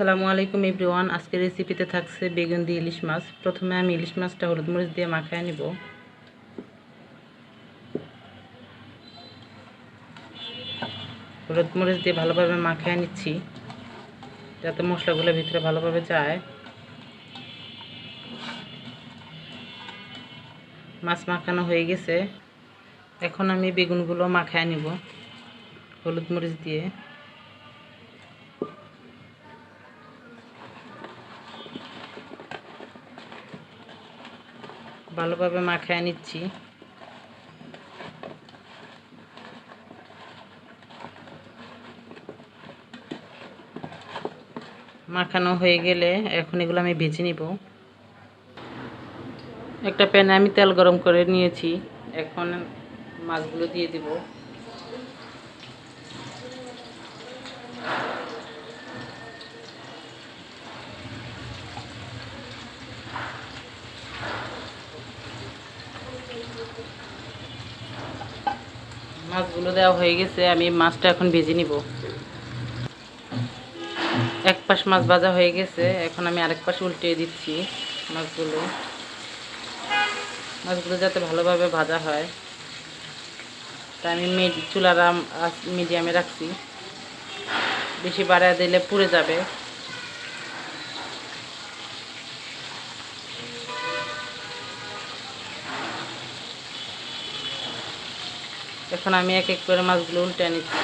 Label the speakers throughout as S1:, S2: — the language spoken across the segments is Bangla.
S1: আসসালামু আলাইকুম এভরিওয়ান। আজকের রেসিপিতে থাকছে বেগুন দিয়ে ইলিশ মাছ। প্রথমে আমি ইলিশ মাছটা হলুদ মরিচ দিয়ে মাখায় নিব। হলুদ মরিচ দিয়ে ভালোভাবে মাখায় নিচ্ছি, যাতে মশলাগুলো ভিতরে ভালোভাবে যায়। মাছ মাখানো হয়ে গেছে। এখন আমি বেগুনগুলো মাখায় নিব, হলুদ মরিচ দিয়ে। ভালোভাবে মাখায় নিচ্ছি। মাখানো হয়ে গেলে এখন এগুলো আমি ভেজে নিব। একটা প্যানে আমি তেল গরম করে নিয়েছি। এখন মাছগুলো দিয়ে দিব। মাছগুলো দেওয়া হয়ে গেছে, আমি মাছটা এখন ভেজে নিব। এক পাশ মাছ ভাজা হয়ে গেছে, এখন আমি আরেক পাশ উল্টে দিচ্ছি মাছগুলো। মাছগুলো যাতে ভালোভাবে ভাজা হয়। তা আমি চুলার মিডিয়ামে রাখছি। বেশি বাড়া দিলে পুড়ে যাবে। এখন আমি এক এক করে মাছগুলো উল্টে নিচ্ছি।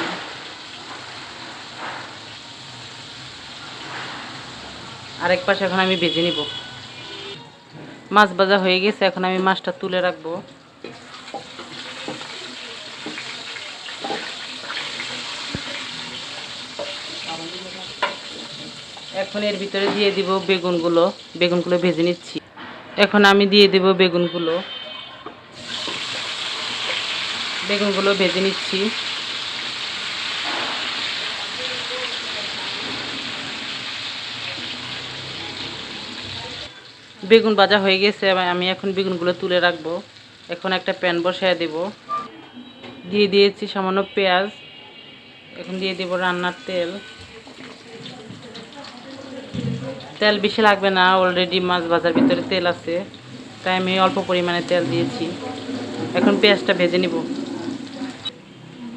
S1: আরেক পাশে এখন আমি ভেজে নিব। মাছ ভাজা হয়ে গেছে, এখন আমি মাছটা তুলে রাখব। এখন এর ভিতরে দিয়ে দিব বেগুনগুলো। বেগুনগুলো ভেজে নিচ্ছি। এখন আমি দিয়ে দেব বেগুনগুলো। বেগুনগুলো ভেজে নিচ্ছি। বেগুন ভাজা হয়ে গেছে আমি এখন বেগুনগুলো তুলে রাখব। এখন একটা প্যান বসায় দেব। দিয়ে দিয়েছি সামান্য পেঁয়াজ। এখন দিয়ে দেব রান্নার তেল। তেল বেশি লাগবে না অলরেডি মাছ ভাজার ভিতরে তেল আছে। তাই আমি অল্প পরিমাণে তেল দিয়েছি। এখন পেঁয়াজটা ভেজে নিব।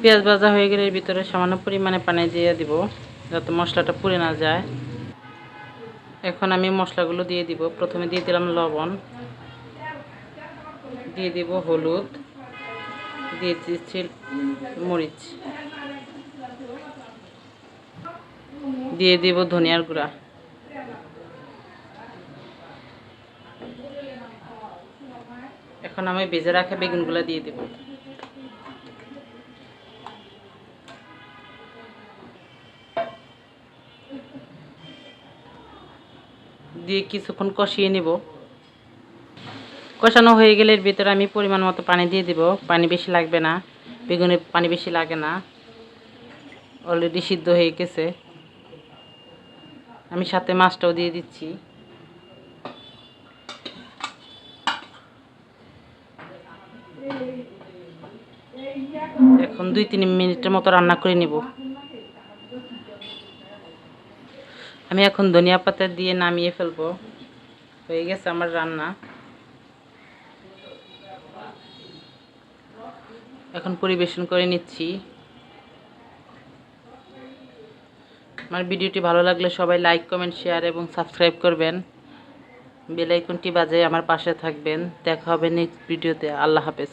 S1: পেঁয়াজ ভাজা হয়ে গেলে ভিতরে সামান্য পরিমাণে পানি দিয়ে দিব, যাতে মশলাটা পুড়ে না যায়। এখন আমি মশলাগুলো দিয়ে দিব। প্রথমে দিয়ে দিলাম লবণ, দিয়ে দিব হলুদ, দিয়ে দিচ্ছি মরিচ, দিয়ে দিব ধনিয়ার গুঁড়া। এখন আমি ভেজে রাখা বেগুনগুলো দিয়ে দেবো। দিয়ে কিছুক্ষণ কষিয়ে নেব। কষানো হয়ে গেলে এর ভিতরে আমি পরিমাণ মতো পানি দিয়ে দেব। পানি বেশি লাগবে না, বেগুনে পানি বেশি লাগে না। অলরেডি সিদ্ধ হয়ে গেছে। আমি সাথে মাছটাও দিয়ে দিচ্ছি। এখন দুই তিন মিনিটের মতো রান্না করে নিব। আমি এখন ধনিয়া পাতা দিয়ে নামিয়ে ফেলব। হয়ে গেছে আমার রান্না। এখন পরিবেশন করে নিচ্ছি। আমার ভিডিওটি ভালো লাগলে সবাই লাইক, কমেন্ট, শেয়ার এবং সাবস্ক্রাইব করবেন। বেলাইকনটি বাজে আমার পাশে থাকবেন। দেখা হবে নেক্সট ভিডিওতে। আল্লাহ হাফেজ।